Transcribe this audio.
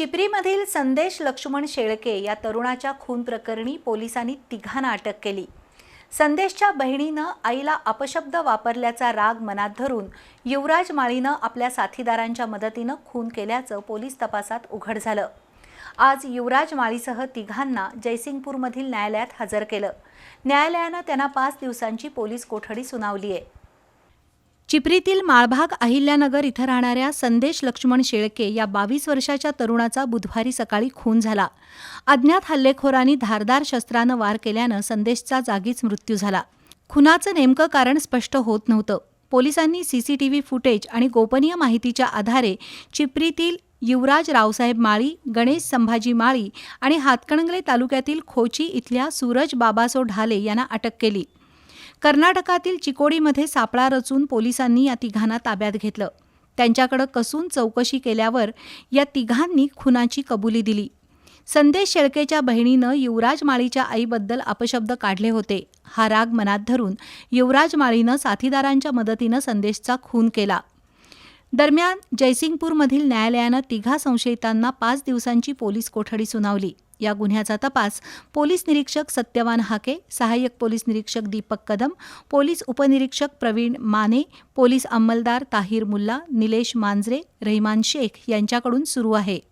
चिपरीमधील संदेश लक्ष्मण शेळके या तरुणाच्या खून प्रकरणी पोलिसांनी तिघांना अटक केली. संदेशच्या बहिणीनं आईला अपशब्द वापरल्याचा राग मनात धरून युवराज माळीनं आपल्या साथीदारांच्या मदतीनं खून केल्याचं पोलीस तपासात उघड झालं. आज युवराज माळीसह तिघांना जयसिंगपूरमधील न्यायालयात हजर केलं. न्यायालयानं त्यांना पाच दिवसांची पोलीस कोठडी सुनावली आहे चिपरीतील माळभाग अहिल्यानगर इथं राहणाऱ्या संदेश लक्ष्मण शेळके या बावीस वर्षाच्या तरुणाचा बुधवारी सकाळी खून झाला. अज्ञात हल्लेखोरांनी धारदार शस्त्रानं वार केल्यानं संदेशचा जागीच मृत्यू झाला. खुनाचं नेमकं कारण स्पष्ट होत नव्हतं. पोलिसांनी सीसीटीव्ही फुटेज आणि गोपनीय माहितीच्या आधारे चिपरीतील युवराज रावसाहेब माळी गणेश संभाजी माळी आणि हातकणंगले तालुक्यातील खोची इथल्या सूरज बाबासो ढाले यांना अटक केली. कर्नाटकातील चिकोडीमध्ये सापळा रचून पोलिसांनी या तिघांना ताब्यात घेतलं. त्यांच्याकडं कसून चौकशी केल्यावर या तिघांनी खुनाची कबुली दिली. संदेश शेळकेच्या बहिणीनं युवराज माळीच्या आईबद्दल अपशब्द काढले होते. हा राग मनात धरून युवराज माळीनं साथीदारांच्या मदतीनं संदेशचा खून केला. दरम्यान जयसिंगपूरमधील न्यायालयानं तिघा संशयितांना पाच दिवसांची पोलीस कोठडी सुनावली. या गुन्ह्याचा तपास पोलीस निरीक्षक सत्यवान हाके सहाय्यक पोलीस निरीक्षक दीपक कदम पोलीस उपनिरीक्षक प्रवीण माने पोलीस अंमलदार ताहिर मुल्ला निलेश मांजरे रहिमान शेख यांच्याकडून सुरू आहे.